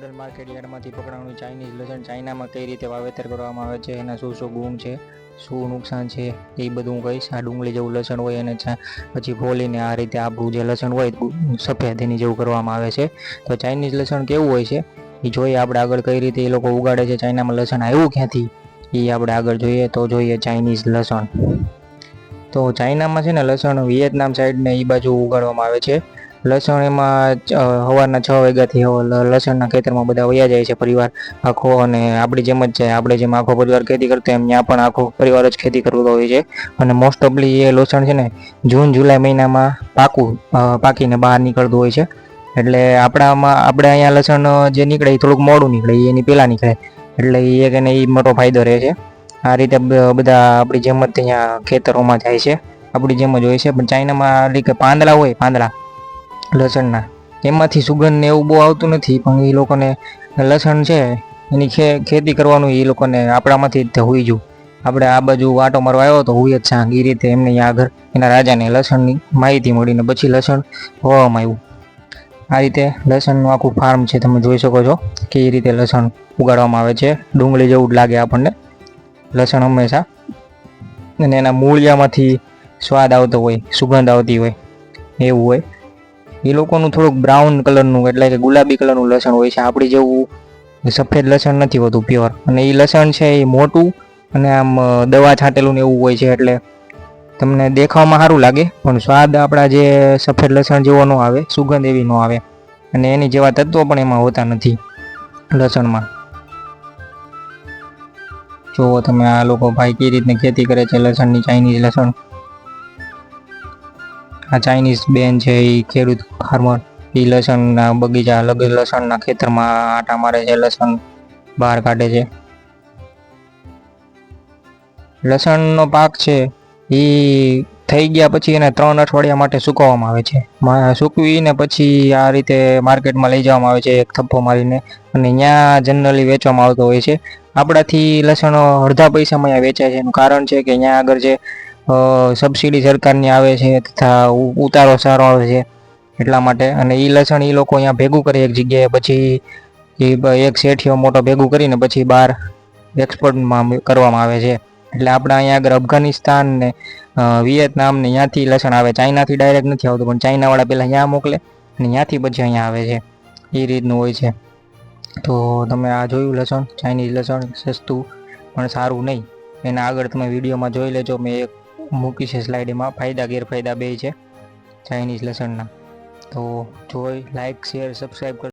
Model market યાર્ડમાંથી પકડાણું Chinese લસણ ચાઇનામાં કઈ રીતે વાવેતર કરવામાં આવે છે? એના શું શું ગુણ છે? શું નુકસાન છે? એ બધું હું કહીશ. આ ડુંગળી જેવું લસણ હોય અને પછી ફોલીને આ રીતે આબરું જે લસણ હોય સફેદ એની જેવું કરવામાં આવે છે. તો ચાઇનીઝ લસણ કેવું હોય છે? એ જોઈએ આપણે આગળ કઈ રીતે એ લોકો ઉગાડે છે. ચાઇનામાં લસણ આવ્યું ક્યાંથી? એ આપણે આગળ જોઈએ. તો જોઈએ ચાઇનીઝ લસણ. તો ચાઇનામાં છે ને, લસણ વિયેતનામ સાઈડને એ બાજુ ઉગાડવામાં આવે છે. લસણ એમાં સવારના છ વાગ્યાથી લસણના ખેતરમાં બધા વયા જાય છે પરિવાર. આખો અને આપણી જેમ જ છે આપણે જેમ આખો પરિવાર ખેતી કરતો એમ ત્યાં પણ આખો પરિવાર જ ખેતી કરતો હોય છે. અને મોસ્ટ ઓફલી એ લસણ છે ને, જૂન, જુલાઈ મહિનામાં પાકું પાકીને બહાર નીકળતું હોય છે. એટલે આપણામાં, આપણે અહીંયા લસણ જે નીકળે એ થોડુંક મોડું નીકળે, એની પહેલાં નીકળે. એટલે એ કે એ મોટો ફાયદો રહે છે. આ રીતે બધા આપણી જેમ જ ત્યાં ખેતરોમાં જાય છે. આપણી જેમ જ હોય છે. પણ ચાઇનામાં કે પાંદડા હોય, પાંદડા. લસણના. એમાંથી સુગંધ ને એવું બહુ આવતું નથી, પણ એ લોકોને લસણ છે, એની ખે, ખેતી કરવાનું એ લોકોને આપણામાંથી જ હુઈ જુ આપણે આ બાજુ વાટો મારવા આવ્યો તો હોય જ છાંગ. એ રીતે એમને આગળ એના રાજાને લસણની માહિતી મળીને પછી લસણ હોવામાં આવ્યું. આ રીતે લસણનું આખું ફાર્મ છે, તમે જોઈ શકો છો કે એ રીતે લસણ ઉગાડવામાં આવે છે. ડુંગળી જેવું જ લાગે આપણને. લસણ હંમેશા. અને એના મૂળિયામાંથી સ્વાદ આવતો હોય, સુગંધ આવતી હોય, એવું હોય. એ લોકોનું થોડુંક બ્રાઉન કલરનું એટલે કે ગુલાબી કલરનું લસણ હોય છે. આપણી જેવું સફેદ લસણ નથી હોતું પ્યોર અને એ લસણ છે એ મોટું અને આમ દવા છાંટેલું ને એવું હોય છે એટલે તમને દેખાવમાં સારું લાગે. પણ સ્વાદ આપણા જે સફેદ લસણ જેવો ન આવે, સુગંધ એવી ન આવે. અને એની જેવા તત્વો પણ એમાં હોતા નથી લસણમાં. જુઓ તમે આ લોકો ભાઈ કઈ રીતની ખેતી કરે છે, લસણની ચાઇનીઝ લસણ. આ ચાઇનીઝ બેન છે એ ખેડૂત ફાર્મર એ લસણના બગીચા અલગ લસણના ખેતરમાં આટા મારે છે, લસણ બહાર કાઢે છે. લસણનો પાક છે એ થઈ ગયા પછી એને ત્રણ અઠવાડિયા માટે સુકવવામાં આવે છે. સૂકવીને પછી આ રીતે માર્કેટમાં લઈ જવામાં આવે છે, એક થપ્પો મારીને. અને ત્યાં જનરલી વેચવામાં આવતો હોય છે. આપણાથી લસણ અડધા પૈસામાં અહીંયા વેચાય છે. એનું કારણ છે કે ત્યાં આગળ જે સબસિડી સરકારની આવે છે તથા ઉતારો સારો આવે છે એટલા માટે. અને એ લસણ એ લોકો અહીંયા ભેગું કરે એક જગ્યાએ. પછી એ એક શેઠિયો મોટો ભેગું કરીને પછી બહાર એક્સપોર્ટમાં કરવામાં આવે છે. એટલે આપણા અહીંયા આગળ અફઘાનિસ્તાન ને વિયેતનામ ને ત્યાંથી લસણ આવે. ચાઇનાથી ડાયરેક્ટ નથી આવતું, પણ ચાઇનાવાળા પહેલાં અહીંયા મોકલે અને ત્યાંથી પછી અહીંયા આવે છે. એ રીતનું હોય છે. તો તમે આ જોયું લસણ? ચાઇનીઝ લસણ, સસ્તું, પણ સારું નહીં. એના આગળ તમે વિડીયોમાં જોઈ લેજો. મેં એક મૂકી છે સ્લાઇડ એમાં ફાયદા, ગેરફાયદા બે છે ચાઇનીઝ લસણના. તો જોઈ લાઇક શેર સબસ્ક્રાઈબ કર